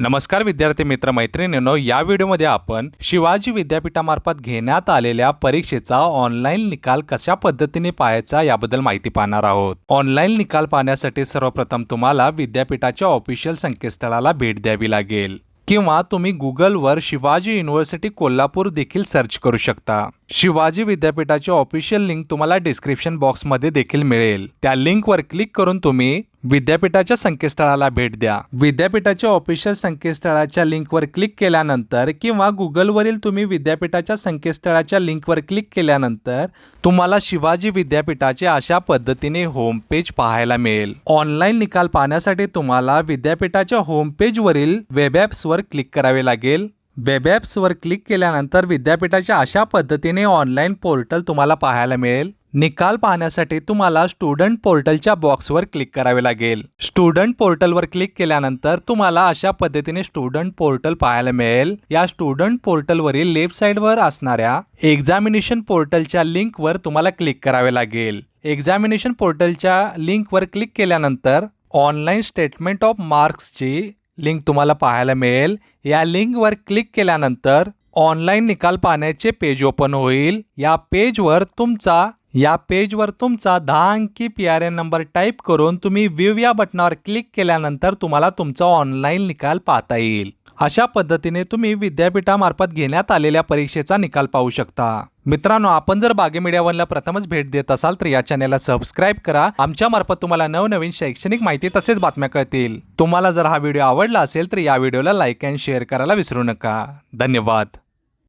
नमस्कार विद्यार्थी मित्र मैत्रिणींनो या व्हिडिओमध्ये आपण शिवाजी विद्यापीठामार्फत घेण्यात आलेल्या परीक्षेचा ऑनलाईन निकाल कशा पद्धतीने पाहायचा याबद्दल माहिती पाहणार आहोत. ऑनलाईन निकाल पाहण्यासाठी सर्वप्रथम तुम्हाला विद्यापीठाच्या ऑफिशियल संकेतस्थळाला भेट द्यावी लागेल किंवा तुम्ही गुगलवर शिवाजी युनिव्हर्सिटी कोल्हापूर देखील सर्च करू शकता. शिवाजी विद्यापीठाची ऑफिशियल लिंक तुम्हाला डिस्क्रिप्शन बॉक्समध्ये देखील मिळेल. त्या लिंकवर क्लिक करून तुम्ही विद्यापीठाच्या संकेतस्थळाला भेट द्या. विद्यापीठाच्या ऑफिशियल संकेतस्थळाच्या लिंकवर क्लिक केल्यानंतर किंवा गुगलवरील तुम्ही विद्यापीठाच्या संकेतस्थळाच्या लिंकवर क्लिक केल्यानंतर तुम्हाला शिवाजी विद्यापीठाचे अशा पद्धतीने होम पेज पाहायला मिळेल. ऑनलाईन निकाल पाहण्यासाठी तुम्हाला विद्यापीठाच्या होम पेजवरील वेब ॲप्सवर क्लिक करावे लागेल. वेब ॲप्सवर क्लिक केल्यानंतर विद्यापीठाच्या अशा पद्धतीने ऑनलाईन पोर्टल तुम्हाला पाहायला मिळेल. निकाल पाहण्यासाठी तुम्हाला स्टुडंट पोर्टलच्या बॉक्सवर क्लिक करावे लागेल. स्टुडंट पोर्टलवर क्लिक केल्यानंतर तुम्हाला अशा पद्धतीने स्टुडंट पोर्टल पाहायला मिळेल. या स्टुडंट पोर्टलवरील लेफ्ट साईडवर असणाऱ्या एक्झामिनेशन पोर्टलच्या लिंकवर तुम्हाला क्लिक करावे लागेल. एक्झामिनेशन पोर्टलच्या लिंकवर क्लिक केल्यानंतर ऑनलाईन स्टेटमेंट ऑफ मार्क्सची लिंक तुम्हाला पाहायला मिळेल. या लिंकवर क्लिक केल्यानंतर ऑनलाईन निकाल पाहण्याचे पेज ओपन होईल. या पेजवर तुमचा या पेजवर तुमचा दहा अंकी P R N number type करून तुम्ही व्यू या बटनावर क्लिक केल्यानंतर तुम्हाला तुमचा ऑनलाईन निकाल पाहता येईल. अशा पद्धतीने तुम्ही विद्यापीठामार्फत घेण्यात आलेल्या परीक्षेचा निकाल पाहू शकता. मित्रांनो आपण जर बागे मीडिया वनला प्रथमच भेट देत असाल तर या चॅनेलला सबस्क्राईब करा. आमच्या मार्फत तुम्हाला नवनवीन शैक्षणिक माहिती तसेच बातम्या कळतील. तुम्हाला जर हा व्हिडिओ आवडला असेल तर या व्हिडिओला लाईक अँड शेअर करायला विसरू नका. धन्यवाद.